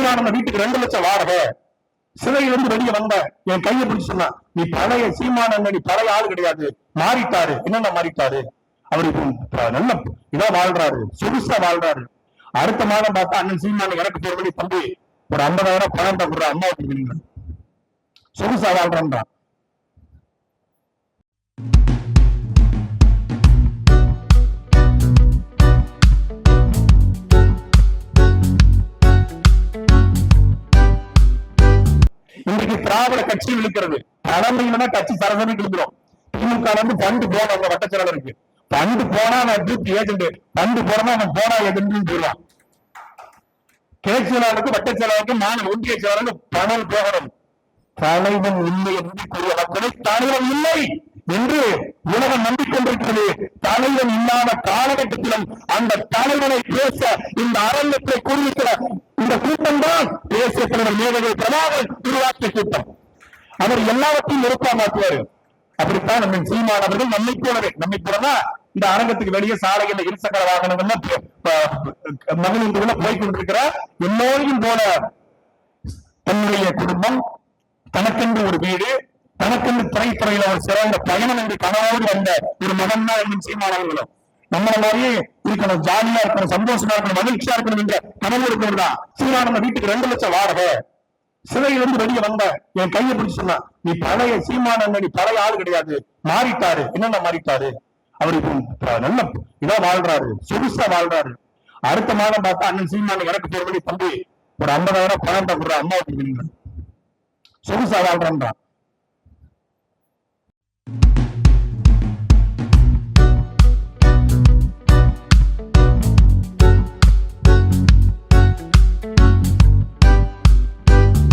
சீமானந்த வீட்டுக்கு ரெண்டு லட்சம் வாடகை? சிறையில இருந்து வெளியே வந்த என் கையை பிடிச்சு சொன்னா நீ பழைய சீமான நீ பழைய ஆள் கிடையாது. மாறிட்டாரு. என்னென்ன மாறிட்டாரு? அவர் இப்போ நல்ல இதா வாழ்றாரு சொகுசா வாழ்றாரு. அடுத்த மாதம் பார்த்தா அண்ணன் சீமான எனக்கு போர் பண்ணி தம்பி ஒரு ஐம்பதாயிரம் பணம் தான் அம்மா சொகுசா வாழ்றான்றான். இன்னைக்கு திராவிட கட்சி விழுக்கிறது நடந்தீங்கன்னா கட்சி சரசரி கிழிக்கிறோம் திமுக வந்து பண்டு போன அவங்க வட்டச்செயலர் இருக்கு. பண்டு போனா அவன் பூத் ஏஜென்ட் பண்டு போனா அவன் போனா ஏஜென்ட் போயிடுவான் கிளைச்செயலாளருக்கு வட்டச்செயலாளருக்கு நான் ஒன்றிய செயலாளருக்கு பணம் போகணும். தலைவன் இல்லை என்று கூறிய மக்களை தலைவன் இல்லை என்று உலகம் நம்பிக்கொண்டிருக்கிறது. தலைவன் இல்லாத காலகட்டத்திலும் அந்த தலைவனை பேச இந்த அரங்கத்தை கூறியிருக்கிற இந்த கூட்டம் தான் தேசிய தலைவர் மேதவை பிரபாகர் உருவாக்கிய கூட்டம். அவர் எல்லாவற்றையும் நெருப்பா மாற்றுவாரு அப்படித்தான் நம்ம சீமான் அவர்கள் நம்மை போலவே நம்மை போலனா இந்த அரங்கத்துக்கு வெளியே சாலையில இருசக்கர வாகனங்கள்ல ப- போய் கொண்டிருக்கிற எல்லோரையும் போல தன்னுடைய குடும்பம் தனக்கென்று ஒரு வீடு தனக்கென்று திரைத்துறையில ஒரு சிறந்த பயணம் என்று கனவோடு வந்த ஒரு மகன் தான் என் சீமானவர்களும் நம்மள மாதிரியே இருக்கணும் ஜாலியா இருக்கணும் சந்தோஷமா இருக்கணும் மகிழ்ச்சியா இருக்கணும் என்ற கனவு இருக்கிறது தான். சீமானந்த வீட்டுக்கு ரெண்டு லட்சம் வாடகை. சிறையில இருந்து வெளியே வந்த என் கையை பிடிச்சு சொன்னா நீ பழைய சீமானந்த நீ பழைய ஆள் கிடையாது. மாறிட்டாரு. என்னென்ன மாறிட்டாரு? அவர் இப்போ நல்ல இதா வாழ்றாரு சொகுசா வாழ்றாரு. அடுத்த மாதம் பார்த்தா அண்ணன் சீமான எனக்கு போர் தம்பி ஒரு ஐம்பதாயிரம் பணம் தான் அம்மா அம்மாவுக்கு சொகுசா வாழ்றான்றான்.